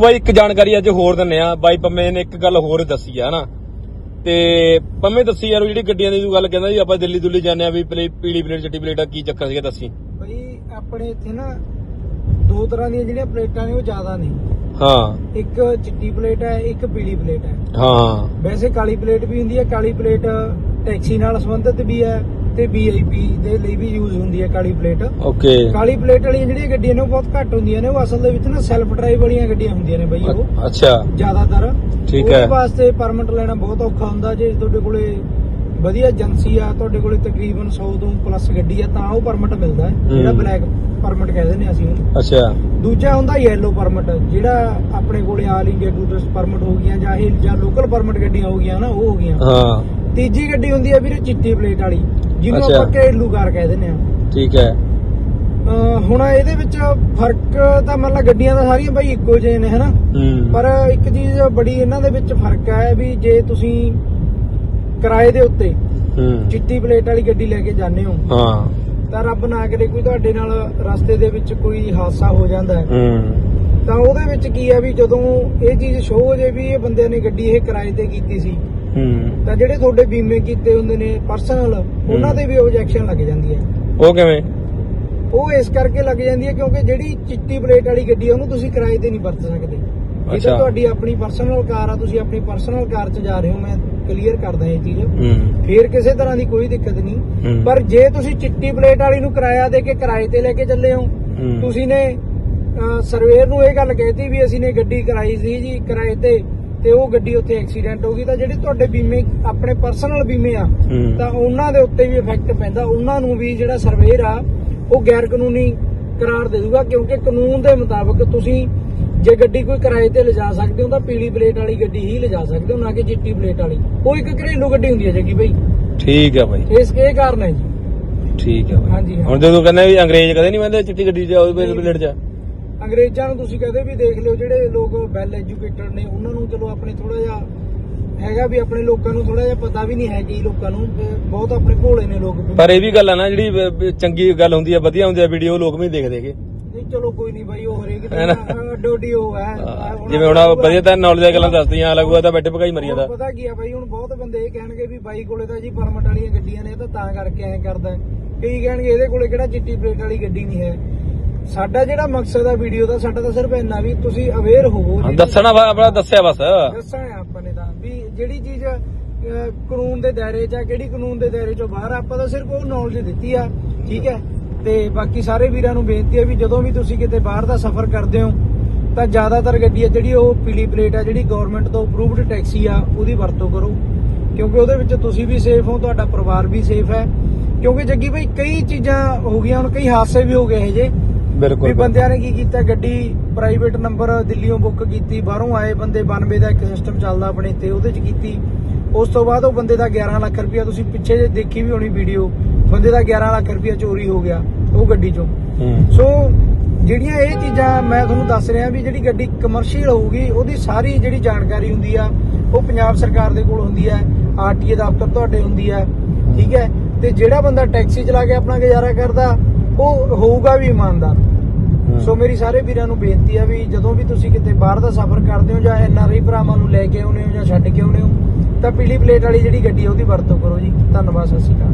ਬਾਈ ਇੱਕ ਜਾਣਕਾਰੀ ਅੱਜ ਹੋਰ ਦਿੰਨੇ ਆ ਬਾਈ ਪੰਮੇ ਨੇ ਇੱਕ ਗੱਲ ਹੋਰ ਦੱਸੀ ਆ ਨਾ ਤੇ ਪੰਮੇ ਦੱਸੀ ਯਾਰ ਉਹ ਜਿਹੜੀ ਗੱਡੀਆਂ ਦੀ ਤੂੰ ਗੱਲ ਕਹਿੰਦਾ ਜੀ ਆਪਾਂ ਦਿੱਲੀ ਦੁੱਲੀ ਜਾਂਦੇ ਆ ਵੀ ਪਲੇ- ਪੀਲੀ ਪਲੇਟ ਚਿੱਟੀ ਪਲੇਟ ਕੀ ਚੱਕਰ ਸੀਗਾ ਦੱਸੀ? ਬਈ ਆਪਣੇ ਇੱਥੇ ਨਾ ਦੋ ਤਰ੍ਹਾਂ ਦੀਆਂ ਜਿਹੜੀਆਂ ਪਲੇਟਾਂ ਨੇ ਉਹ ਜ਼ਿਆਦਾ ਨੇ। ਹਾਂ। ਇੱਕ ਚਿੱਟੀ ਪਲੇਟ ਹੈ ਇੱਕ ਪੀਲੀ ਪਲੇਟ ਹੈ। ਹਾਂ। ਵੈਸੇ ਕਾਲੀ ਪਲੇਟ ਵੀ ਹੁੰਦੀ ਹੈ ਕਾਲੀ ਪਲੇਟ ਟੈਕਸੀ ਨਾਲ ਸੰਬੰਧਿਤ ਵੀ ਹੈ। ਤੇ ਵੀਆਈਪੀ ਦੇ ਲਈ ਵੀ ਯੂਜ਼ ਹੁੰਦੀ ਹੈ ਕਾਲੀ ਪਲੇਟ ਓਕੇ ਕਾਲੀ ਪਲੇਟ ਵਾਲੀਆਂ ਜਿਹੜੀਆਂ ਗੱਡੀਆਂ ਨੇ ਉਹ ਬਹੁਤ ਘੱਟ ਹੁੰਦੀਆਂ ਨੇ ਉਹ ਅਸਲ ਦੇ ਵਿੱਚ ਨਾ ਸੈਲਫ ਡਰਾਈਵ ਵਾਲੀਆਂ ਗੱਡੀਆਂ ਹੁੰਦੀਆਂ ਨੇ ਬਈ ਉਹ। ਅੱਛਾ। ਜ਼ਿਆਦਾਤਰ। ਠੀਕ ਉਹਦੇ ਹੈ। ਵਾਸਤੇ ਪਰਮਿਟ ਲੈਣਾ ਬਹੁਤ ਔਖਾ ਹੁੰਦਾ ਜੇ ਤੁਹਾਡੇ ਕੋਲੇ ਵਧੀਆ ਏਜੰਸੀ ਆ ਤੁਹਾਡੇ ਕੋਲੇ ਤਕਰੀਬਨ 100 ਤੋਂ ਪਲੱਸ ਗੱਡੀ ਆ ਤਾਂ ਉਹ ਪਰਮਿਟ ਮਿਲਦਾ ਹੈ। ਜਿਹੜਾ। ਬਲੈਕ ਪਰਮਿਟ ਕਹਿੰਦੇ ਨੇ ਅਸੀਂ ਉਹਨੂੰ। ਅੱਛਾ। ਦੂਜਾ ਹੁੰਦਾ ਯੈਲੋ ਪਰਮਿਟ ਜਿਹੜਾ ਆਪਣੇ ਕੋਲੇ ਆਲ ਇੰਡੀਆ ਟੂਰਿਸਟ ਪਰਮਿਟ ਹੋ ਗਈਆਂ ਜਾਂ ਇਹ ਜਾਂ ਲੋਕਲ ਪਰਮਿਟ ਗੱਡੀਆਂ ਹੋ ਗਈਆਂ ਨਾ ਉਹ ਹੋ ਗਈਆਂ। ਹਾਂ। ਤੀਜੀ ਗੱਡੀ ਹੁੰਦੀ ਹੈ ਵੀਰੇ ਚਿੱਟੀ ਪਲੇਟ ਵਾਲੀ। ਜਿਹਨੂੰ ਅੱਛਾ। ਆਪਾਂ ਘਰੇਲੂ ਕਾਰ ਕਹਿ ਦਿੰਦੇ ਆ ਠੀਕ ਹੈ। ਅਹ ਹੁਣ ਇਹਦੇ ਵਿੱਚ ਫ਼ਰਕ ਤਾਂ ਮਤਲਬ ਗੱਡੀਆਂ ਤਾਂ ਸਾਰੀਆਂ ਬਾਈ ਇੱਕੋ ਜਿਹੇ ਨੇ ਹਨਾ? ਹੂੰ। ਪਰ ਇੱਕ ਚੀਜ਼ ਬੜੀ ਇਹਨਾਂ ਦੇ ਵਿੱਚ ਫ਼ਰਕ ਹੈ ਵੀ ਜੇ ਤੁਸੀਂ ਕਿਰਾਏ ਦੇ ਉੱਤੇ ਹੂੰ। ਚਿੱਟੀ ਪਲੇਟ ਵਾਲੀ ਗੱਡੀ ਲੈ ਕੇ ਜਾਂਦੇ ਹੋ ਹਾਂ। ਤਾਂ ਰੱਬ ਨਾ ਕਰੇ ਕੋਈ ਤੁਹਾਡੇ ਨਾਲ ਰਸਤੇ ਦੇ ਵਿੱਚ ਕੋਈ ਹਾਦਸਾ ਹੋ ਜਾਂਦਾ ਹੈ। ਹੂੰ। ਤਾਂ ਉਹਦੇ ਵਿੱਚ ਕੀ ਹੈ ਵੀ ਜਦੋਂ ਇਹ ਚੀਜ਼ ਸ਼ੋਅ ਹੋ ਜੇ ਵੀ ਇਹ ਬੰਦਿਆਂ ਨੇ ਗੱਡੀ ਇਹ ਕਿਰਾਏ ਤੇ ਕੀਤੀ ਸੀ ਹੂੰ। ਤਾਂ ਜਿਹੜੇ ਤੁਹਾਡੇ ਬੀਮੇ ਕੀਤੇ ਹੁੰਦੇ ਨੇ ਪਰਸਨਲ ਉਹਨਾਂ ਤੇ ਵੀ ਆਬਜੈਕਸ਼ਨ ਲੱਗ ਜਾਂਦੀ ਹੈ। ਉਹ ਕਿਵੇਂ? ਉਹ ਇਸ ਕਰਕੇ ਲੱਗ ਜਾਂਦੀ ਹੈ ਕਿਉਂਕਿ ਜਿਹੜੀ ਚਿੱਟੀ ਪਲੇਟ ਵਾਲੀ ਗੱਡੀ ਹੈ ਉਹਨੂੰ ਤੁਸੀਂ ਕਿਰਾਏ ਤੇ ਨਹੀਂ ਵਰਤ ਸਕਦੇ। ਅੱਛਾ। ਤਾਂ ਤੁਹਾਡੀ ਆਪਣੀ ਪਰਸਨਲ ਕਾਰ ਆ ਤੁਸੀਂ ਆਪਣੀ ਪਰਸਨਲ ਕਾਰ 'ਚ ਜਾ ਰਹੇ ਹੋ ਮੈਂ ਕਲੀਅਰ ਕਰਦਾ ਇਹ ਚੀਜ਼। ਹੂੰ। ਫੇਰ ਕਿਸੇ ਤਰ੍ਹਾਂ ਦੀ ਕੋਈ ਦਿੱਕਤ ਨਹੀਂ। ਹੂੰ। ਪਰ ਜੇ ਤੁਸੀਂ ਚਿੱਟੀ ਪਲੇਟ ਵਾਲੀ ਨੂੰ ਕਿਰਾਇਆ ਦੇ ਕੇ ਕਿਰਾਏ ਤੇ ਲੈ ਕੇ ਚੱਲੇ ਹੋ ਹੂੰ। ਤੁਸੀਂ ਨੇ ਸਰਵੇਅਰ ਨੂੰ ਇਹ ਗੱਲ ਕਹਿਤੀ ਵੀ ਅਸੀਂ ਨੇ ਗੱਡੀ ਕਰਾਈ ਸੀ ਜੀ ਕਿਰਾਏ ਤੇ ਤੇ ਉਹ ਗੱਡੀ ਉੱਥੇ ਐਕਸੀਡੈਂਟ ਹੋ ਗਈ ਤਾਂ ਜਿਹੜੇ ਤੁਹਾਡੇ ਬੀਮੇ ਆਪਣੇ ਪਰਸਨਲ ਬੀਮੇ ਆ। ਤਾਂ ਉਹਨਾਂ ਦੇ ਉੱਤੇ ਵੀ ਇਫੈਕਟ ਪੈਂਦਾ। ਉਹਨਾਂ ਨੂੰ ਵੀ ਜਿਹੜਾ ਸਰਵੇਅਰ ਆ ਉਹ ਗੈਰ ਕਾਨੂੰਨੀ ਕਰਾਰ ਦੇ ਦੂਗਾ ਕਿਉਂਕਿ ਕਾਨੂੰਨ ਦੇ ਮੁਤਾਬਕ ਤੁਸੀਂ ਜੇ ਗੱਡੀ ਕੋਈ ਕਿਰਾਏ ਤੇ ਲਿਜਾ ਸਕਦੇ ਹੋ ਤਾਂ ਪੀਲੀ ਪਲੇਟ ਵਾਲੀ ਗੱਡੀ ਹੀ ਲਿਜਾ ਸਕਦੇ ਹੋ ਨਾ ਕਿ ਚਿੱਟੀ ਪਲੇਟ ਵਾਲੀ। ਉਹ ਇੱਕ ਘਰੇਲੂ ਗੱਡੀ ਹੁੰਦੀ ਹੈ ਜੱਗੀ ਭਾਈ। ਠੀਕ ਹੈ ਬਾਈ ਇਸ ਇਹ ਕਾਰਨ ਹੈ ਜੀ। ਠੀਕ ਹੈ ਹਾਂਜੀ। ਹੁਣ ਜਦੋਂ ਕਹਿੰਦੇ ਵੀ ਅੰਗਰੇਜ਼ ਕਦੇ ਨਹੀਂ ਬੰਦੇ ਚਿੱਟੀ ਗੱਡੀ 'ਚ ਉਹ ਪਲੇਟ 'ਚ। ਅੰਗਰੇਜ਼ਾਂ ਨੂੰ ਤੁਸੀਂ ਕਹਦੇ ਵੀ ਦੇਖ ਲਿਓ ਜਿਹੜੇ ਲੋਕ ਵੈਲ ਐਜੂਕੇਟਡ ਨੇ ਉਹਨਾਂ ਨੂੰ ਚਲੋ ਆਪਣੇ ਥੋੜਾ ਜਿਹਾ ਹੈਗਾ ਵੀ ਆਪਣੇ ਲੋਕਾਂ ਨੂੰ ਥੋੜਾ ਜਿਹਾ ਪਤਾ ਵੀ ਨਹੀਂ ਹੈ ਕੀ ਲੋਕਾਂ ਨੂੰ ਬਹੁਤ ਆਪਣੇ ਭੋਲੇ ਨੇ ਲੋਕ ਪਰ ਇਹ ਵੀ ਗੱਲ ਆ ਨਾ ਜਿਹੜੀ ਚੰਗੀ ਗੱਲ ਹੁੰਦੀ ਆ ਵਧੀਆ ਹੁੰਦੀ ਆ ਵੀਡੀਓ ਲੋਕ ਵੀ ਦੇਖਦੇਗੇ ਨਹੀਂ ਚਲੋ ਕੋਈ ਨਹੀਂ ਬਾਈ ਉਹ ਹਰੇਕ? ਦੀ ਡੋਡੀ ਉਹ ਹੈ ਜਿਵੇਂ ਹੁਣ ਵਧੀਆ ਤਾਂ ਨੌਲੇਜ ਦੀਆਂ ਗੱਲਾਂ ਦੱਸਦੀਆਂ ਲੱਗੂਗਾ ਤਾਂ ਬੈਠੇ ਭਗਾਈ ਮਰੀ ਜਾਂਦਾ ਹੁਣ ਪਤਾ ਕੀ ਆ ਬਾਈ ਹੁਣ ਬਹੁਤ ਬੰਦੇ ਇਹ ਕਹਿਣਗੇ ਵੀ ਬਾਈ ਕੋਲੇ ਤਾਂ ਜੀ ਪਰਮਿਟ ਵਾਲੀਆਂ ਗੱਡੀਆਂ ਨੇ ਇਹ ਤਾਂ ਤਾਂ ਕਰਕੇ ਐਂ ਕਰਦਾ। ਕਈ ਕਹਿਣਗੇ ਇਹਦੇ ਕੋਲੇ ਕਿਹੜਾ ਚਿੱਟੀ ਪਲੇਟ ਵਾਲੀ ਗੱਡੀ ਨਹੀਂ ਹੈ ਸਾਡਾ ਜਿਹੜਾ ਮਕਸਦ ਆ ਵੀਡੀਓ ਦਾ ਸਾਡਾ ਤਾਂ ਸਿਰਫ ਇੰਨਾ ਵੀ ਤੁਸੀਂ ਅਵੇਅਰ ਹੋਵੋ ਹਾਂ, ਦੱਸਣਾ ਵਾ ਆਪਣਾ ਦੱਸਿਆ ਬਸ। ਦੱਸਾਂ ਆਪਾਂ ਨੇ ਤਾਂ ਵੀ ਜਿਹੜੀ ਚੀਜ਼ ਅਹ, ਕਾਨੂੰਨ ਦੇ ਦਾਇਰੇ 'ਚ ਆ ਕਿਹੜੀ ਕਾਨੂੰਨ ਦੇ ਦਾਇਰੇ 'ਚੋਂ ਬਾਹਰ ਆ, ਆਪਾਂ ਤਾਂ ਸਿਰਫ ਉਹ ਨੌਲੇਜ ਦਿੱਤੀ ਆ ਠੀਕ ਹੈ? ਤੇ ਬਾਕੀ ਸਾਰੇ ਵੀਰਾਂ ਨੂੰ ਬੇਨਤੀ ਹੈ ਵੀ ਜਦੋਂ ਵੀ ਤੁਸੀਂ ਕਿਤੇ ਬਾਹਰ ਦਾ ਸਫ਼ਰ ਕਰਦੇ ਹੋ ਤਾਂ ਜ਼ਿਆਦਾਤਰ ਗੱਡੀ ਆ ਜਿਹੜੀ ਉਹ ਪੀਲੀ ਪਲੇਟ ਆ ਜਿਹੜੀ ਗਵਰਨਮੈਂਟ ਤੋਂ ਅਪਰੂਵਡ ਟੈਕਸੀ ਆ ਉਹਦੀ ਵਰਤੋਂ ਕਰੋ। ਕਿਉਂਕਿ ਉਹਦੇ ਵਿੱਚ ਤੁਸੀਂ ਵੀ ਸੇਫ ਹੋ ਤੁਹਾਡਾ ਪਰਿਵਾਰ ਵੀ ਸੇਫ ਹੈ। ਕਿਉਂਕਿ ਜੱਗੀ ਭਾਈ ਕਈ ਚੀਜ਼ਾਂ ਹੋ ਗਈਆਂ ਹੁਣ ਕਈ ਹਾਦਸੇ ਵੀ ਹੋ ਗਏ ਇਹ ਜੇ ਵੀ ਬਿਲਕੁਲ। ਬੰਦਿਆਂ ਨੇ ਕੀ ਕੀਤਾ? ਗੱਡੀ ਪ੍ਰਾਈਵੇਟ ਨੰਬਰ ਦਿੱਲੀੋਂ ਬੁੱਕ ਕੀਤੀ ਬਾਹਰੋਂ ਆਏ ਬੰਦੇ 92 ਦਾ ਇੱਕ ਸਿਸਟਮ ਚੱਲਦਾ ਆਪਣੇ ਤੇ ਉਹਦੇ 'ਚ ਕੀਤੀ। ਉਸ ਤੋਂ ਬਾਅਦ ਉਹ ਬੰਦੇ ਦਾ 11 ਲੱਖ ਰੁਪਇਆ ਤੁਸੀਂ ਪਿੱਛੇ ਜੇ ਦੇਖੀ ਵੀ ਹੋਣੀ ਵੀਡੀਓ ਬੰਦੇ ਦਾ 11 ਲੱਖ ਰੁਪਇਆ ਚੋਰੀ ਹੋ ਗਿਆ ਉਹ ਗੱਡੀ 'ਚੋਂ। ਹੂੰ। ਸੋ ਜਿਹੜੀਆਂ ਇਹ ਚੀਜ਼ਾਂ ਮੈਂ ਤੁਹਾਨੂੰ ਦੱਸ ਰਿਹਾ ਵੀ ਜਿਹੜੀ ਗੱਡੀ ਕਮਰਸ਼ੀਅਲ ਹੋਊਗੀ ਉਹਦੀ ਸਾਰੀ ਜਿਹੜੀ ਜਾਣਕਾਰੀ ਹੁੰਦੀ ਆ ਉਹ ਪੰਜਾਬ ਸਰਕਾਰ ਦੇ ਕੋਲ ਹੁੰਦੀ ਹੈ ਆਰਟੀਏ ਦਫ਼ਤਰ ਤੁਹਾਡੇ ਹੁੰਦੀ ਹੈ ਠੀਕ ਹੈ? ਤੇ ਜਿਹੜਾ ਬੰਦਾ ਟੈਕਸੀ ਚਲਾ ਕੇ ਆਪਣਾ ਗੁਜ਼ਾਰਾ ਕਰਦਾ ਉਹ ਹੋਊਗਾ ਵੀ ਇਮਾਨਦਾਰ। ਸੋ ਮੇਰੀ ਸਾਰੇ ਵੀਰਾਂ ਨੂੰ ਬੇਨਤੀ ਆ ਵੀ ਜਦੋਂ ਵੀ ਤੁਸੀਂ ਕਿਤੇ ਬਾਹਰ ਦਾ ਸਫ਼ਰ ਕਰਦੇ ਹੋ ਜਾਂ ਐਨਆਰਆਈ ਭਰਾਵਾਂ ਨੂੰ ਲੈ ਕੇ ਆਉਨੇ ਹੋ ਜਾਂ ਛੱਡ ਕੇ ਆਉਨੇ ਹੋ, ਤਾਂ ਪੀਲੀ ਪਲੇਟ ਵਾਲੀ ਜਿਹੜੀ ਗੱਡੀ ਆ ਉਹਦੀ ਵਰਤੋਂ ਕਰੋ ਜੀ। ਧੰਨਵਾਦ, ਸਤਿ ਸ਼੍ਰੀ ਅਕਾਲ।